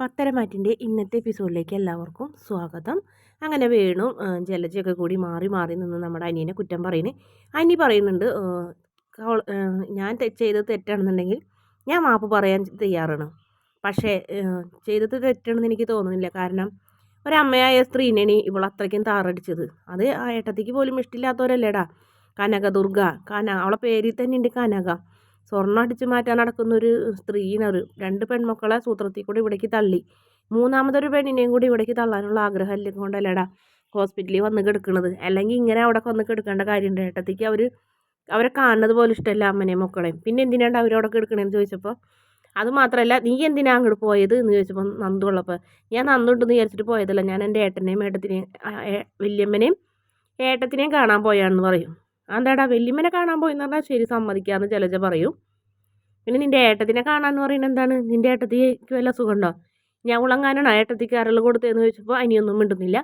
പത്തരമാറ്റിന്റെ ഇന്നത്തെ എപ്പിസോഡിലേക്ക് എല്ലാവർക്കും സ്വാഗതം. അങ്ങനെ വേണു ജലജയൊക്കെ കൂടി മാറി മാറി നിന്ന് നമ്മുടെ അനിയനെ കുറ്റം പറയുന്നത് അനി പറയുന്നുണ്ട് ഞാൻ ചെയ്തത് തെറ്റാണെന്നുണ്ടെങ്കിൽ ഞാൻ മാപ്പ് പറയാൻ തയ്യാറാണ്. പക്ഷേ ചെയ്തത് തെറ്റാണെന്ന് എനിക്ക് തോന്നുന്നില്ല. കാരണം ഒരമ്മയായ സ്ത്രീനെ ഇവൾ അത്രയ്ക്കും താറടിച്ചത്. അത് ആ ഏട്ടത്തേക്ക് പോലും ഇഷ്ടമില്ലാത്തവരല്ലേടാ കനകദുർഗ കന അവളെ പേരിൽ തന്നെ ഉണ്ട് കനക. സ്വർണം അടിച്ചു മാറ്റാൻ നടക്കുന്ന ഒരു സ്ത്രീനൊരു രണ്ട് പെൺമക്കളെ സൂത്രത്തിൽ കൂടി ഇവിടേക്ക് തള്ളി. മൂന്നാമതൊരു പെണ്ണിനെയും കൂടി ഇവിടേക്ക് തള്ളാനുള്ള ആഗ്രഹം കൊണ്ടല്ലേടാ ഹോസ്പിറ്റലിൽ വന്ന് കിടക്കുന്നത് അല്ലെങ്കിൽ ഇങ്ങനെ അവിടെ വന്ന് കിടക്കേണ്ട കാര്യമുണ്ട്. ഏട്ടത്തേക്ക് അവർ അവരെ കാണുന്നത് പോലെ ഇഷ്ടമല്ല അമ്മനെയും മക്കളെയും. പിന്നെ എന്തിനാണ്ട് അവരവിടെ കിടക്കണേന്ന് ചോദിച്ചപ്പോൾ അത് മാത്രമല്ല നീ എന്തിനാ അങ്ങോട്ട് പോയത് എന്ന് ചോദിച്ചപ്പോൾ നന്ദുള്ളപ്പോൾ ഞാൻ നന്ദുണ്ടെന്ന് വിചാരിച്ചിട്ട് പോയതല്ല. ഞാൻ എന്റെ ഏട്ടനെയും ഏട്ടത്തിനെയും വല്യമ്മനെയും ഏട്ടത്തിനെയും കാണാൻ പോയാണെന്ന് പറയും. എന്താടാ വല്യമ്മനെ കാണാൻ പോയി എന്ന് പറഞ്ഞാൽ ശരി സമ്മതിക്കാന്ന് ജലജ പറയും. പിന്നെ നിന്റെ ഏട്ടത്തിനെ കാണാമെന്ന് പറയുന്നത് എന്താണ്? നിന്റെ ഏട്ടത്തിക്ക് വല്ല സുഖമുണ്ടോ? ഞാൻ ഉളങ്ങാനാണ് ഏട്ടത്തിക്ക് അരൾ കൊടുത്തതെന്ന് ചോദിച്ചപ്പോൾ അനിയൊന്നും മിണ്ടുന്നില്ല.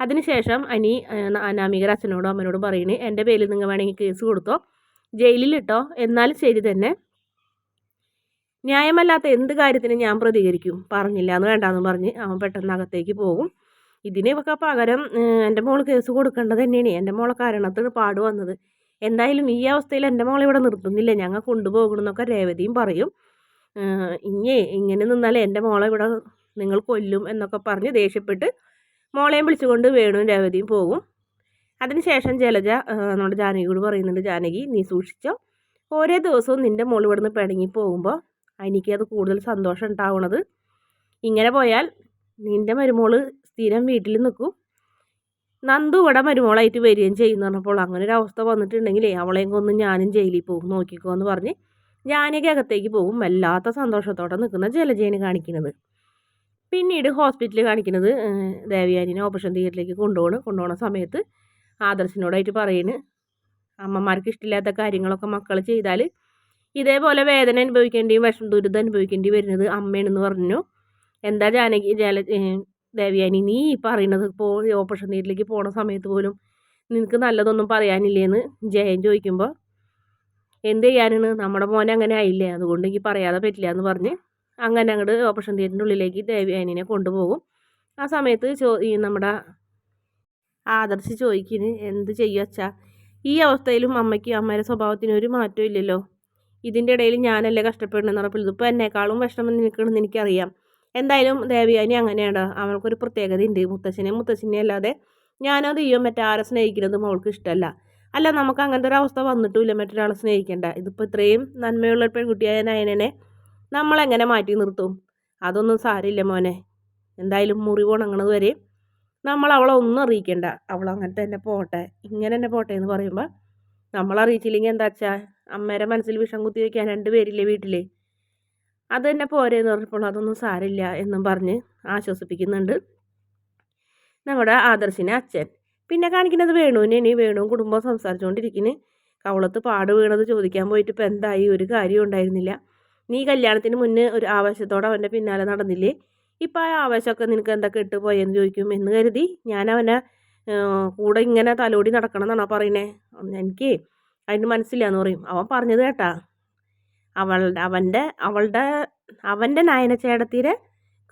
അതിനുശേഷം അനി അനാമികര അച്ഛനോടും അമ്മനോടും പറയുന്നത് എന്റെ പേരിൽ നിങ്ങൾ വേണമെങ്കിൽ കേസ് കൊടുത്തോ? ജയിലിലിട്ടോ? എന്നാലും ശരി തന്നെ. ന്യായമല്ലാത്ത എന്ത് കാര്യത്തിനും ഞാൻ പ്രതികരിക്കും. പറഞ്ഞില്ല എന്ന് വേണ്ടാന്ന് പറഞ്ഞ് അവൻ പെട്ടെന്ന് അകത്തേക്ക് പോകും. ഇതിനൊക്കെ പകരം എന്റെ മോൾ കേസ് കൊടുക്കേണ്ടത് തന്നെയാണ്. എന്റെ മോളെ കാരണത്തിന് പാട് വന്നത്. എന്തായാലും ഈ അവസ്ഥയിൽ എന്റെ മോളെ ഇവിടെ നിർത്തുന്നില്ല. ഞങ്ങൾ കൊണ്ടുപോകണമെന്നൊക്കെ രേവതിയും പറയും. ഇങ്ങേ ഇങ്ങനെ നിന്നാൽ എന്റെ മോളെ ഇവിടെ നിങ്ങൾ കൊല്ലും എന്നൊക്കെ പറഞ്ഞ് ദേഷ്യപ്പെട്ട് മോളെയും വിളിച്ചുകൊണ്ട് വേണു രേവതിയും പോകും. അതിനുശേഷം ജലജ നമ്മുടെ ജാനകിയോട് പറയുന്നുണ്ട് ജാനകി നീ സൂക്ഷിച്ചോ. ഓരോ ദിവസവും നിന്റെ മോൾ ഇവിടുന്ന് പിണങ്ങി പോകുമ്പോൾ എനിക്കത് കൂടുതൽ സന്തോഷം ഉണ്ടാവുന്നത് ഇങ്ങനെ പോയാൽ നിന്റെ മരുമോൾ സ്ഥിരം വീട്ടിൽ നിൽക്കും നന്ദു ഇവിടെ മരുമോളായിട്ട് വരികയും ചെയ്യുന്ന പറഞ്ഞപ്പോൾ അങ്ങനെ ഒരു അവസ്ഥ വന്നിട്ടുണ്ടെങ്കിലേ അവളെയും കൊന്ന് ഞാനും ജയിലിൽ പോകും നോക്കിക്കോ എന്ന് പറഞ്ഞ് ജാനകി അകത്തേക്ക് പോകും വല്ലാത്ത സന്തോഷത്തോടെ നിൽക്കുന്ന ജലജേനെ കാണിക്കുന്നത്. പിന്നീട് ഹോസ്പിറ്റലിൽ കാണിക്കുന്നത് ദേവയാനിനെ ഓപ്പറേഷൻ തിയേറ്ററിലേക്ക് കൊണ്ടുപോകണം കൊണ്ടുപോകുന്ന സമയത്ത് ആദർശിനോടായിട്ട് പറയുന്നു അമ്മമാർക്ക് ഇഷ്ടമില്ലാത്ത കാര്യങ്ങളൊക്കെ മക്കൾ ചെയ്താൽ ഇതേപോലെ വേദന അനുഭവിക്കേണ്ടിയും വിഷം ദുരിതം അനുഭവിക്കേണ്ടി വരുന്നത് അമ്മയാണെന്ന് പറഞ്ഞു? എന്താ ജാനകി ജല ദേവയാനി നീ പറയുന്നത് ഇപ്പോൾ ഓപ്പറേഷൻ തിയേറ്ററിലേക്ക് പോണ സമയത്ത് പോലും നിനക്ക് നല്ലതൊന്നും പറയാനില്ലേന്ന് ജയൻ ചോദിക്കുമ്പോൾ എന്ത് ചെയ്യാനാണ്? നമ്മുടെ മോനെ അങ്ങനെ ആയില്ലേ? അതുകൊണ്ട് എനിക്ക് പറയാതെ പറ്റില്ല എന്ന് പറഞ്ഞ് അങ്ങനെ അങ്ങോട്ട് ഓപ്പറേഷൻ തിയേറ്ററിന്റെ ഉള്ളിലേക്ക് ദേവയാനിനെ കൊണ്ടുപോകും. ആ സമയത്ത് ചോ ഈ നമ്മുടെ ആദർശ് ചോദിക്കുന്നു എന്ത് ചെയ്യുക അച്ഛാ? ഈ അവസ്ഥയിലും അമ്മയ്ക്ക് അമ്മയുടെ സ്വഭാവത്തിന് ഒരു മാറ്റവും ഇല്ലല്ലോ. ഇതിന്റെ ഇടയിൽ ഞാനല്ലേ കഷ്ടപ്പെടുന്നതെന്ന് പറഞ്ഞപ്പോൾ ഇതിപ്പോൾ എന്നെക്കാളും വിഷമം നിൽക്കണമെന്ന് എനിക്കറിയാം. എന്തായാലും ദേവിയാനി അങ്ങനെയാണ്. അവൾക്കൊരു പ്രത്യേകത ഉണ്ട് മുത്തച്ഛനെ മുത്തശ്ശനെ അല്ലാതെ ഞാനത് ചെയ്യും മറ്റാരെ സ്നേഹിക്കുന്നതും അവൾക്ക് ഇഷ്ടമല്ല. അല്ല നമുക്ക് അങ്ങനത്തെ ഒരു അവസ്ഥ വന്നിട്ടുമില്ല മറ്റൊരാളെ സ്നേഹിക്കേണ്ട. ഇതിപ്പോൾ ഇത്രയും നന്മയുള്ള പെൺകുട്ടിയായ നയനനെ നമ്മളെങ്ങനെ മാറ്റി നിർത്തും? അതൊന്നും സാരമില്ല മോനെ. എന്തായാലും മുറി ഉണങ്ങണത് വരെ നമ്മൾ അവളെ ഒന്നും അറിയിക്കേണ്ട. അവൾ അങ്ങനത്തെ തന്നെ പോട്ടെ. ഇങ്ങനെ തന്നെ പോട്ടെ എന്ന് പറയുമ്പോൾ നമ്മൾ അറിയിച്ചില്ലെങ്കിൽ എന്താ വെച്ചാൽ അമ്മേരെ മനസ്സിൽ വിഷം കുത്തി വയ്ക്കാൻ രണ്ട് പേരില്ലേ വീട്ടിൽ അത് തന്നെ പോരെന്ന് പറഞ്ഞപ്പോൾ അതൊന്നും സാരില്ല എന്നും പറഞ്ഞ് ആശ്വസിപ്പിക്കുന്നുണ്ട് നമ്മുടെ ആദർശിനെ അച്ഛൻ. പിന്നെ കാണിക്കുന്നത് വേണുവിനെ വേണുവും കുടുംബവും സംസാരിച്ചുകൊണ്ടിരിക്കുന്നു. കവളത്ത് പാട് വീണത് ചോദിക്കാൻ പോയിട്ട് ഇപ്പം എന്തായി? ഒരു കാര്യം ഉണ്ടായിരുന്നില്ല. നീ കല്യാണത്തിന് മുന്നേ ഒരു ആവേശത്തോടെ അവന്റെ പിന്നാലെ നടന്നില്ലേ? ഇപ്പം ആ ആവേശമൊക്കെ നിനക്ക് എന്തൊക്കെ എന്താ കെട്ടുപോയെന്ന് ചോദിക്കും എന്ന് കരുതി ഞാൻ അവനെ കൂടെ ഇങ്ങനെ തലോടി നടക്കണം എന്നാണോ പറയണേ എനിക്ക് അതിന് മനസ്സില്ല എന്ന് പറയും. അവൻ പറഞ്ഞത് കേട്ടാ. അവളുടെ അവന്റെ അവളുടെ അവന്റെ നയനച്ചേടത്തിരെ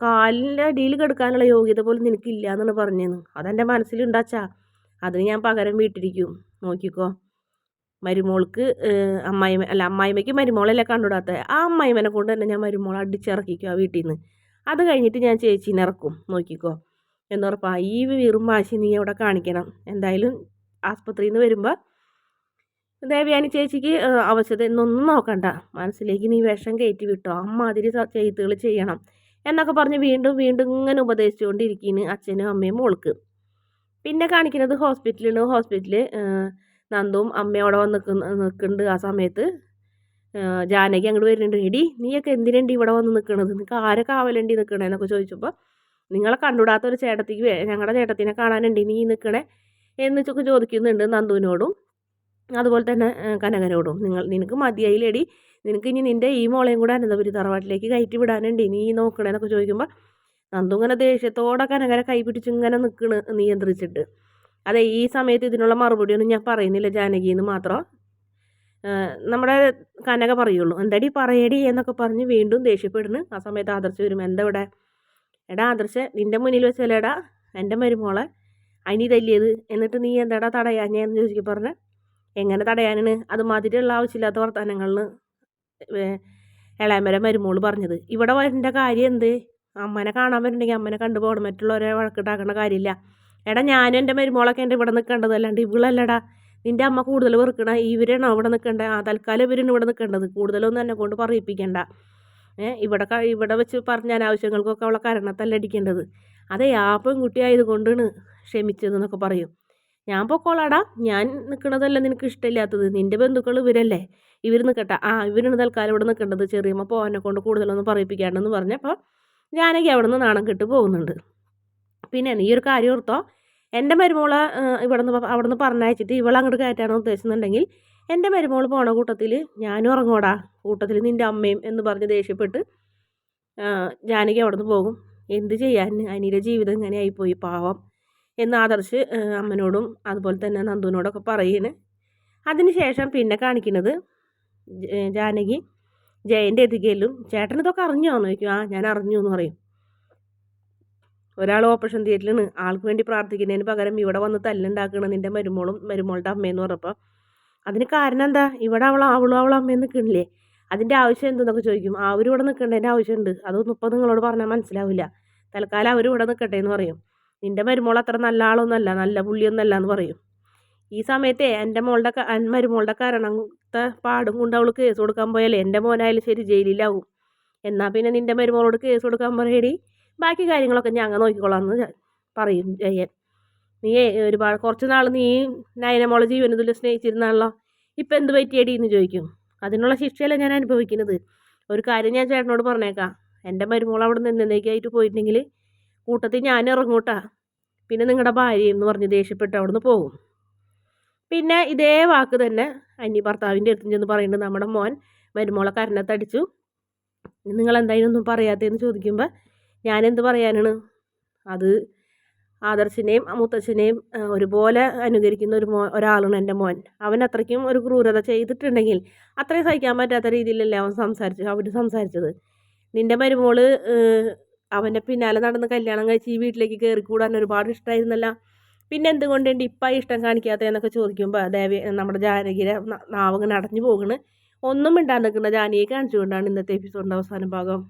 കാലിന്റെ അടിയിൽ കെടുക്കാനുള്ള യോഗ്യത പോലും നിനക്കില്ല എന്നാണ് പറഞ്ഞതെന്ന് അതെന്റെ മനസ്സിലുണ്ടാച്ചാ അതിന് ഞാൻ പകരം വീട്ടിരിക്കും. നോക്കിക്കോ. മരുമോൾക്ക് അമ്മായിമ അല്ല അമ്മായിമ്മയ്ക്ക് മരുമോളല്ലേ കണ്ടുവിടാത്ത ആ അമ്മായിമ്മനെ കൊണ്ട് തന്നെ ഞാൻ മരുമോളെ അടിച്ചിറക്കിക്കും ആ വീട്ടിൽ നിന്ന് അത് കഴിഞ്ഞിട്ട് ഞാൻ ചേച്ചീനെ ഇറക്കും. നോക്കിക്കോ. എന്നുറപ്പാ ഈ വീറും വാശി നീ അവിടെ കാണിക്കണം. എന്തായാലും ആസ്പത്രിയിൽ നിന്ന് വരുമ്പോൾ ദേവയാനി ചേച്ചിക്ക് അവശത എന്നൊന്നും നോക്കണ്ട. മനസ്സിലേക്ക് നീ വിഷം കയറ്റി വിട്ടോ? അമ്മാതിരി ചെയ്ത്തുകൾ ചെയ്യണം. എന്നൊക്കെ പറഞ്ഞ് വീണ്ടും വീണ്ടും ഇങ്ങനെ ഉപദേശിച്ചുകൊണ്ടിരിക്കുന്നു അച്ഛനും അമ്മയും മോൾക്ക്. പിന്നെ കാണിക്കുന്നത് ഹോസ്പിറ്റലിൽ ഹോസ്പിറ്റലിൽ നന്ദും അമ്മയോടെ വന്ന് നിൽക്കുന്ന നിൽക്കുന്നുണ്ട് ആ സമയത്ത്. ജാനകി അങ്ങോട്ട് വരുന്നുണ്ട്. എടി നീയൊക്കെ എന്തിനുണ്ട് ഇവിടെ വന്ന് നിൽക്കണത്? നിനക്ക് ആരൊക്കെ കാവലുണ്ടി നിൽക്കണേ? എന്നൊക്കെ ചോദിച്ചപ്പോൾ നിങ്ങളെ കണ്ടുവിടാത്ത ഒരു ചേട്ടത്തിക്ക് ഞങ്ങളുടെ ചേട്ടത്തിനെ കാണാനുണ്ട്. നീ നിൽക്കണേ? എന്നൊക്കെ ചോദിക്കുന്നുണ്ട് നന്ദുവിനോടും. അതുപോലെ തന്നെ കനകനോടും. നിങ്ങൾ നിനക്ക് മതിയായില്ലേടി. നിനക്ക് ഇനി നിന്റെ ഈ മോളെയും കൂടെ അനന്തപുരി തറവാട്ടിലേക്ക് കയറ്റി വിടാനുണ്ട്. നീ നോക്കണേന്നൊക്കെ ചോദിക്കുമ്പോൾ നന്ദു ഇങ്ങനെ ദേഷ്യത്തോടെ കനകനെ കൈപിടിച്ച് ഇങ്ങനെ നിൽക്കണ് നിയന്ത്രിച്ചിട്ട്. അതെ ഈ സമയത്ത് ഇതിനുള്ള മറുപടിയൊന്നും ഞാൻ പറയുന്നില്ല ജാനകി എന്ന് മാത്രം നമ്മുടെ കനക പറയുള്ളൂ എന്താടി പറയടി? എന്നൊക്കെ പറഞ്ഞ് വീണ്ടും ദേഷ്യപ്പെടുന്നു. ആ സമയത്ത് ആദർശ വരും എന്താ ഇവിടെ? എടാ ആദർശ നിന്റെ മുന്നിൽ വെച്ചല്ലേടാ? എന്റെ മരുമോളെ അനി തല്ലിയത് എന്നിട്ട് നീ എന്താടാ തടയാഞ്ഞെന്ന് ചോദിക്കുക പറഞ്ഞ എങ്ങനെ തടയാനാണ്? അതുമാതിരിയുള്ള ആവശ്യമില്ലാത്ത വർത്തമാനങ്ങളിൽ ഇളയമര മരുമോൾ പറഞ്ഞത്. ഇവിടെ വരേണ്ട കാര്യം എന്ത്? അമ്മനെ കാണാൻ വരുന്നുണ്ടെങ്കിൽ അമ്മനെ കണ്ടുപോകണം മറ്റുള്ളവരെ വഴക്കിട്ടാക്കേണ്ട കാര്യമില്ല. എടാ ഞാനും എന്റെ മരുമോളൊക്കെ എന്റെ ഇവിടെ നിൽക്കേണ്ടത് അല്ലാണ്ട് ഇവളല്ലടാ. നിന്റെ അമ്മ കൂടുതൽ വെറുക്കണ ഇവരാണോ ഇവിടെ നിൽക്കേണ്ടത്? ആ തൽക്കാലം ഇവരാണ് ഇവിടെ നിൽക്കേണ്ടത്. കൂടുതലൊന്നും എന്നെ കൊണ്ട് പറയിപ്പിക്കേണ്ട. ഇവിടെ ഇവിടെ വെച്ച് പറഞ്ഞ അനാവശ്യങ്ങൾക്കൊക്കെ അവളെ കരണത്തല്ല കരണത്തല്ലടിക്കേണ്ടത്. അതെ ആ പെൺകുട്ടി ആയതുകൊണ്ടാണ് ക്ഷമിച്ചതെന്നൊക്കെ പറയും. ഞാൻ പൊക്കോളാടാ. ഞാൻ നിൽക്കണതല്ല നിനക്ക് ഇഷ്ടമില്ലാത്തത്. നിന്റെ ബന്ധുക്കൾ ഇവരല്ലേ? ഇവർ നിൽക്കട്ടെ ആ ഇവരാണ് തൽക്കാലം ഇവിടെ നിൽക്കേണ്ടത് ചെറിയമ്മ പോകാനെ കൊണ്ട് കൂടുതലൊന്നും പറയിപ്പിക്കാണ്ടെന്ന് പറഞ്ഞപ്പോൾ ഞാനൊക്കെ അവിടെ നിന്ന് നാണം കെട്ട് പോകുന്നുണ്ട്. പിന്നെ ഈ ഒരു കാര്യം ഓർത്തോ. എന്റെ മരുമോളെ ഇവിടെ നിന്ന് അവിടെ നിന്ന് പറഞ്ഞയച്ചിട്ട് ഇവളെ അങ്ങോട്ട് കയറ്റാനോ ഉദ്ദേശിക്കുന്നുണ്ടെങ്കിൽ എന്റെ മരുമോൾ പോണ കൂട്ടത്തിൽ ഞാനും ഇറങ്ങോടാ കൂട്ടത്തിൽ നിന്റെ അമ്മയും എന്ന് പറഞ്ഞ് ദേഷ്യപ്പെട്ട് ജാനകി അവിടെ നിന്ന് പോകും. എന്ത് ചെയ്യാൻ? അനിയുടെ ജീവിതം ഇങ്ങനെ ആയിപ്പോയി. പാവം. എന്ന് ആദർശ് അമ്മനോടും അതുപോലെ തന്നെ നന്ദുവിനോടൊക്കെ പറയുന്നു അതിനുശേഷം പിന്നെ കാണിക്കുന്നത് ജാനകി ജയന്റെ എതികയിലും ചേട്ടൻ ഇതൊക്കെ അറിഞ്ഞോ? എന്ന് ചോദിക്കും. ആ ഞാൻ അറിഞ്ഞു എന്ന് പറയും. ഒരാൾ ഓപ്പറേഷൻ തിയേറ്ററിലാണ്. ആൾക്ക് വേണ്ടി പ്രാർത്ഥിക്കുന്നതിന് പകരം ഇവിടെ വന്ന് തല്ലുണ്ടാക്കണം നിന്റെ മരുമോളും മരുമോളുടെ അമ്മയെന്ന് പറഞ്ഞപ്പോൾ അതിന് കാരണം എന്താ? ഇവിടെ അവൾ അവളും അവളും അമ്മയും നിൽക്കണില്ലേ അതിന്റെ ആവശ്യം എന്തെന്നൊക്കെ ചോദിക്കും. അവരിവിടെ നിൽക്കേണ്ടതിന്റെ ആവശ്യമുണ്ട്. അതൊന്നും ഇപ്പോൾ നിങ്ങളോട് പറഞ്ഞാൽ മനസ്സിലാവില്ല. തൽക്കാലം അവരിവിടെ നിൽക്കട്ടെ എന്ന് പറയും. നിന്റെ മരുമോൾ അത്ര നല്ല ആളൊന്നുമല്ല നല്ല പുള്ളിയൊന്നുമല്ല എന്ന് പറയും. ഈ സമയത്തെ എന്റെ മോളുടെ മരുമോളുടെ കാരണത്തെ പാടും കൊണ്ട് അവൾ കേസ് കൊടുക്കാൻ പോയാലേ എന്റെ മോനായാലും ശരി ജയിലിലാവും. എന്നാൽ പിന്നെ നിന്റെ മരുമോളോട് കേസ് കൊടുക്കാൻ പറയടി. ബാക്കി കാര്യങ്ങളൊക്കെ ഞങ്ങൾ നോക്കിക്കോളാം എന്ന് പറയും ജയൻ. നീ ഒരുപാട് കുറച്ച് നാൾ നീ നയനമോളെ ജീവനത്തിൽ സ്നേഹിച്ചിരുന്നാണല്ലോ ഇപ്പം എന്ത് പറ്റിയടി? എന്ന് ചോദിക്കും. അതിനുള്ള ശിക്ഷയല്ല ഞാൻ അനുഭവിക്കുന്നത്? ഒരു കാര്യം ഞാൻ ചേട്ടനോട് പറഞ്ഞേക്കാം. എന്റെ മരുമോൾ അവിടെ നിന്നേക്കായിട്ട് പോയിട്ടുണ്ടെങ്കിൽ കൂട്ടത്തിൽ ഞാൻ ഇറങ്ങൂട്ടാ പിന്നെ നിങ്ങളുടെ ഭാര്യ എന്ന് പറഞ്ഞ് ദേഷ്യപ്പെട്ട് അവിടുന്ന് പോകും. പിന്നെ ഇതേ വാക്ക് തന്നെ അന്യ ഭർത്താവിന്റെ അടുത്ത് ചെന്ന് പറയുന്നുണ്ട് നമ്മുടെ മോൻ മരുമോളെ കരണത്തടിച്ചു നിങ്ങൾ എന്തായാലും ഒന്നും പറയാത്തതെന്ന് ചോദിക്കുമ്പോൾ ഞാനെന്ത് പറയാനാണ്? അത് ആദർശിനെയും മുത്തച്ഛനെയും ഒരുപോലെ അനുകരിക്കുന്ന ഒരു മോ ഒരാളാണ് എന്റെ മോൻ. അവൻ അത്രയ്ക്കും ഒരു ക്രൂരത ചെയ്തിട്ടുണ്ടെങ്കിൽ അത്രയും സഹിക്കാൻ പറ്റാത്ത രീതിയിലല്ലേ അവൻ സംസാരിച്ചു അവർ സംസാരിച്ചത്. നിന്റെ മരുമോൾ അവന്റെ പിന്നാലെ നടന്ന് കല്യാണം കഴിച്ച് ഈ വീട്ടിലേക്ക് കയറിക്കൂടാൻ ഒരുപാട് ഇഷ്ടമായിരുന്നല്ല പിന്നെ എന്തുകൊണ്ട് എന്റെ ഇപ്പം ഇഷ്ടം കാണിക്കാത്തതെന്നൊക്കെ ചോദിക്കുമ്പോൾ ദേവി നമ്മുടെ ജാനകിയുടെ നാവങ്ങ് നടഞ്ഞു പോകുന്നു ഒന്നും മിണ്ടാൻ നിൽക്കുന്ന ജാനകിയെ കാണിച്ചുകൊണ്ടാണ് ഇന്നത്തെ എപ്പിസോഡിന്റെ അവസാന ഭാഗം.